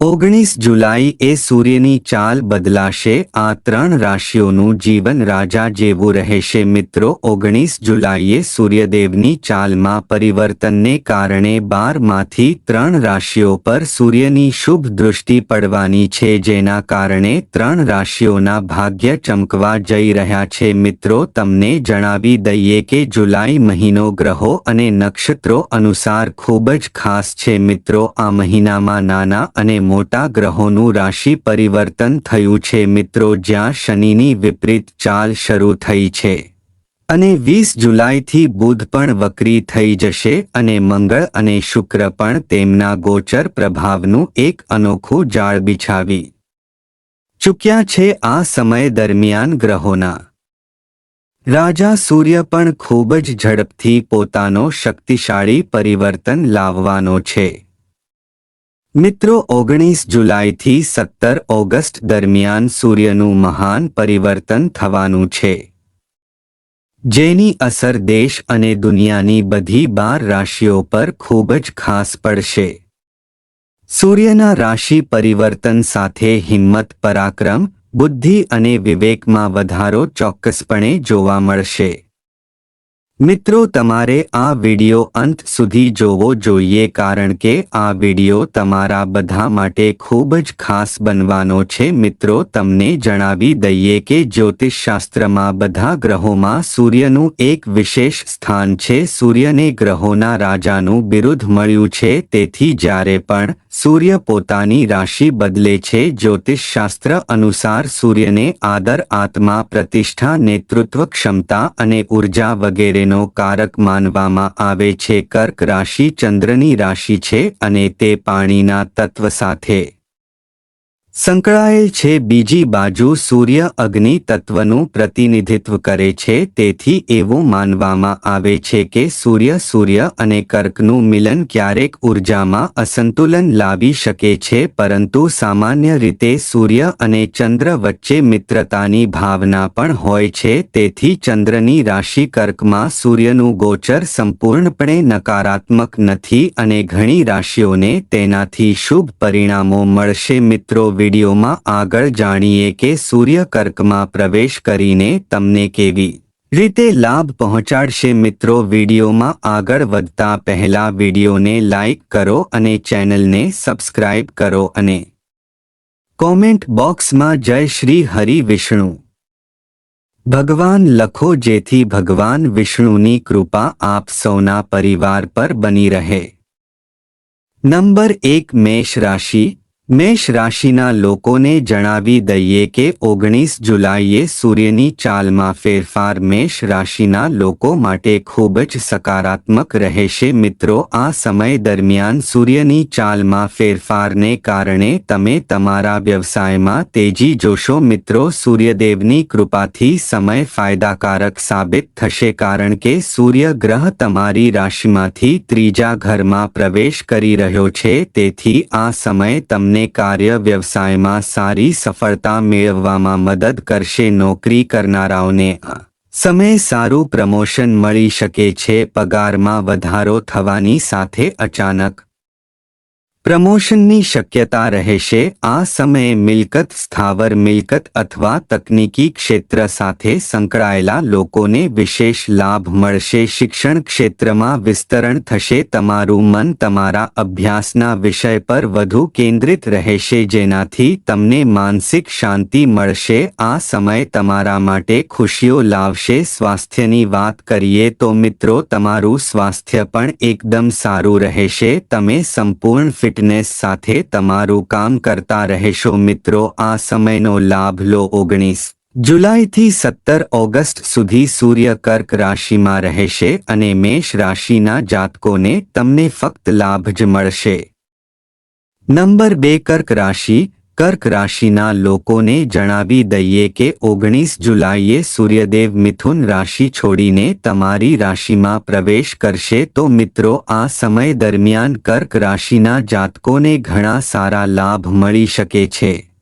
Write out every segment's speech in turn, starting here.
ઓગણીસ જુલાઈ એ સૂર્યની ચાલ બદલાશે. આ ત્રણ રાશિઓનું જીવન રાજા જેવું રહેશે. મિત્રો, ઓગણીસ જુલાઈએ સૂર્યદેવની ચાલમાં પરિવર્તનને કારણે બારમાંથી ત્રણ રાશિઓ પર સૂર્યની શુભ દૃષ્ટિ પડવાની છે, જેના કારણે ત્રણ રાશિઓના ભાગ્ય ચમકવા જઈ રહ્યા છે. મિત્રો, તમને જણાવી દઈએ કે જુલાઈ મહિનો ગ્રહો અને નક્ષત્રો અનુસાર ખૂબ જ ખાસ છે. મિત્રો, આ મહિનામાં નાના અને મોટા ગ્રહોનું રાશિ પરિવર્તન થયું છે મિત્રો, જ્યાં શનિની વિપરીત ચાલ શરૂ થઈ છે. અને વીસ જુલાઈથી બુધ પણ વક્રી થઈ જશે અને મંગળ અને શુક્ર પણ તેમના ગોચર પ્રભાવનું એક અનોખું જાળ બિછાવી ચૂક્યા છે આ સમય દરમિયાન ગ્રહોના. રાજા સૂર્ય પણ ખૂબ જ ઝડપથી પોતાનો શક્તિશાળી પરિવર્તન લાવવાનો છે. મિત્રો, ઓગણીસ જુલાઈથી સત્તર ઓગસ્ટ દરમિયાન સૂર્યનું મહાન પરિવર્તન થવાનું છે. જેની અસર દેશ અને દુનિયાની બધી બાર રાશિઓ પર ખૂબ જ ખાસ પડશે. સૂર્યના રાશિ પરિવર્તન સાથે હિંમત, પરાક્રમ, બુદ્ધિ અને વિવેકમાં વધારો ચોક્કસપણે જોવા મળશે. મિત્રો, તમારે આ વિડિયો અંત સુધી જોવો જોઈએ કારણ કે આ વિડિયો તમારા બધા માટે ખૂબ જ ખાસ બનવાનો છે. મિત્રો, તમને જણાવી દઈએ કે જ્યોતિષશાસ્ત્રમાં બધા ગ્રહોમાં સૂર્યનું એક વિશેષ સ્થાન છે. સૂર્યને ગ્રહોના રાજાનું બિરુદ મળ્યું છે. તેથી જ્યારે પણ સૂર્ય પોતાની રાશિ બદલે છે. જ્યોતિષશાસ્ત્ર અનુસાર સૂર્યને આદર, આત્મા, પ્રતિષ્ઠા, નેતૃત્વ, ક્ષમતા અને ઊર્જા વગેરેનો કારક માનવામાં આવે છે. કર્ક રાશિ ચંદ્રની રાશિ છે અને તે પાણીના તત્વ સાથે સંકળાયેલ છે બીજી બાજુ સૂર્ય અગ્નિ તત્વનું પ્રતિનિધિત્વ કરે છે, તેથી એવું માનવામાં આવે છે કે સૂર્ય સૂર્ય અને કર્કનું મિલન ક્યારેક ઉર્જામાં અસંતુલન લાવી શકે છે, પરંતુ સામાન્ય રીતે સૂર્ય અને ચંદ્ર વચ્ચે મિત્રતાની ભાવના પણ હોય છે, તેથી ચંદ્રની રાશિ કર્કમાં સૂર્યનું ગોચર સંપૂર્ણપણે નકારાત્મક નથી અને ઘણી રાશિઓને તેનાથી શુભ પરિણામો મળશે. મિત્રો વિડીયોમાં આગળ જાણીએ કે સૂર્ય કર્કમાં પ્રવેશ કરીને તમને કેવી રીતે લાભ પહોંચાડશે મિત્રો વિડીયોમાં આગળ વધતા પહેલા વિડીયોને લાઇક કરો અને ચેનલને સબસ્ક્રાઇબ કરો અને કોમેન્ટ બોક્સમાં જય શ્રી હરિ વિષ્ણુ. ભગવાન લખો જેથી ભગવાન વિષ્ણુની કૃપા આપ સૌના પરિવાર પર બની રહે. નંબર એક મેષ રાશિ મેષ રાશિના લોકોને જણાવી દઈએ કે ઓગણીસ જુલાઈએ સૂર્યની ચાલમાં ફેરફાર મેષ રાશિના લોકો માટે ખૂબ જ સકારાત્મક રહેશે. મિત્રો, આ સમય દરમિયાન સૂર્યની ચાલમાં ફેરફારને કારણે તમે તમારા વ્યવસાયમાં તેજી જોશો. મિત્રો, સૂર્યદેવની કૃપાથી સમય ફાયદાકારક સાબિત થશે કારણ કે સૂર્ય ગ્રહ તમારી રાશિમાંથી ત્રીજા ઘરમાં પ્રવેશ કરી રહ્યો છે. તેથી આ સમય તમને તમને કાર્ય વ્યવસાયમાં સારી સફળતા મેળવવામાં મદદ કરશે નોકરી કરનારાઓને. સમય સારું પ્રમોશન મળી શકે છે, પગારમાં વધારો થવાની સાથે અચાનક પ્રમોશનની શક્યતા રહેશે આ સમયે મિલકત સ્થાવર, મિલકત અથવા તકનીકી ક્ષેત્ર સાથે સંકળાયેલા લોકોને વિશેષ લાભ મળશે. શિક્ષણ ક્ષેત્રમાં વિસ્તરણ થશે. તમારું મન તમારા અભ્યાસના વિષય પર વધુ કેન્દ્રિત રહેશે, જેનાથી તમને માનસિક શાંતિ મળશે. આ સમય તમારા માટે ખુશીઓ લાવશે. સ્વાસ્થ્યની વાત કરીએ તો મિત્રો, તમારું સ્વાસ્થ્ય પણ એકદમ સારું રહેશે. તમે સંપૂર્ણ ફિટ ફિટનેસ સાથે તમારું કામ કરતા રહેશો મિત્રો. આ સમયનો લાભ લો ઓગણીસ. જુલાઈથી સત્તર ઓગસ્ટ સુધી સૂર્ય કર્ક રાશિમાં રહેશે અને મેષ રાશિના જાતકોને તમને ફક્ત લાભ જ મળશે. નંબર બે કર્ક રાશિ કર્ક રાશિના લોકોને જણાવી દઈએ કે ઓગણીસ જુલાઈએ સૂર્યદેવ મિથુન રાશિ છોડીને તમારી રાશિમાં પ્રવેશ કરશે તો મિત્રો આ સમય દરમિયાન કર્ક રાશિના જાતકોને ઘણા સારા લાભ મળી શકે છે.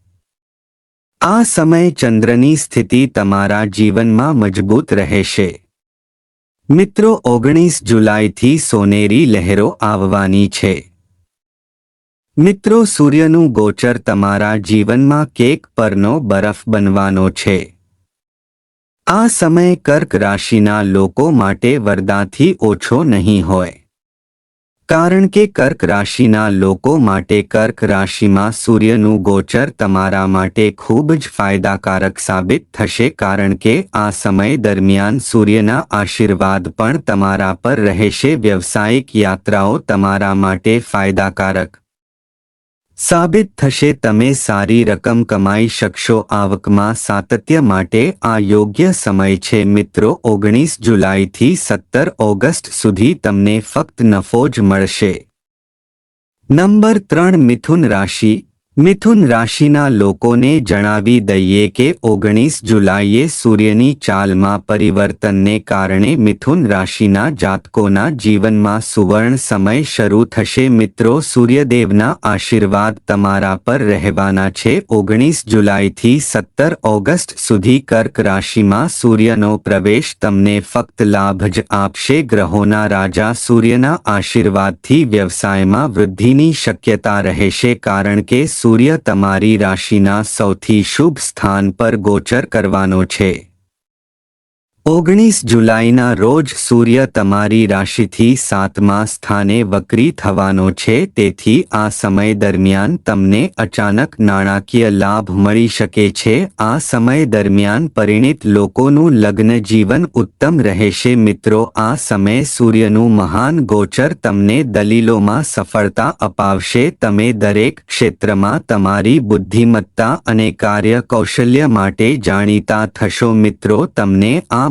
આ સમય ચંદ્રની સ્થિતિ તમારા જીવનમાં મજબૂત રહેશે. મિત્રો ઓગણીસ જુલાઈથી સોનેરી લહેરો આવવાની છે. મિત્રો, સૂર્યનું ગોચર તમારા જીવનમાં કેક પરનો બરફ બનવાનો છે. આ સમય કર્ક રાશિના લોકો માટે વરદાથી ઓછો નહીં હોય. કારણ કે કર્ક રાશિના લોકો માટે કર્ક રાશિમાં સૂર્યનું ગોચર તમારા માટે ખૂબ જ ફાયદાકારક સાબિત થશે કારણ કે આ સમય દરમિયાન સૂર્યના આશીર્વાદ પણ તમારા પર રહેશે. વ્યવસાયિક યાત્રાઓ તમારા માટે ફાયદાકારક. સાબિત થશે તમે સારી રકમ કમાઈ શકશો. આવકમાં સાતત્ય માટે આ યોગ્ય સમય છે મિત્રો. ઓગણીસ જુલાઈથી સત્તર ઓગસ્ટ સુધી તમને ફક્ત નફો જ મળશે. નંબર ત્રણ, મિથુન રાશિ. મિથુન રાશિના લોકોને જણાવી દઈએ કે ઓગણીસ જુલાઈએ સૂર્યની ચાલમાં પરિવર્તનને કારણે મિથુન રાશિના જાતકોના જીવનમાં સુવર્ણ સમય શરૂ થશે. મિત્રો, સૂર્યદેવના આશીર્વાદ તમારા પર રહેવાના છે. ઓગણીસ જુલાઈથી સત્તર ઓગસ્ટ સુધી કર્ક રાશિમાં સૂર્યનો પ્રવેશ તમને ફક્ત લાભ જ આપશે. ગ્રહોના રાજા સૂર્યના આશીર્વાદથી વ્યવસાયમાં વૃદ્ધિની શક્યતા રહેશે કારણ કે સૂર્ય તમારી રાશિના સૌથી શુભ સ્થાન પર ગોચર કરવાનો છે. ઓગણીસ જુલાઈના રોજ સૂર્ય તમારી રાશિથી સાતમા સ્થાને વક્રી થવાનો છે, તેથી આ સમય દરમિયાન તમને અચાનક નાણાકીય લાભ મળી શકે છે. આ સમય દરમિયાન પરિણિત લોકોનું લગ્ન જીવન ઉત્તમ રહેશે. મિત્રો, આ સમય સૂર્યનું મહાન ગોચર તમને દલીલોમાં સફળતા અપાવશે. તમે દરેક ક્ષેત્રમાં તમારી બુદ્ધિમત્તા અને કાર્ય કૌશલ્ય માટે જાણીતા થશો. મિત્રો, તમને આ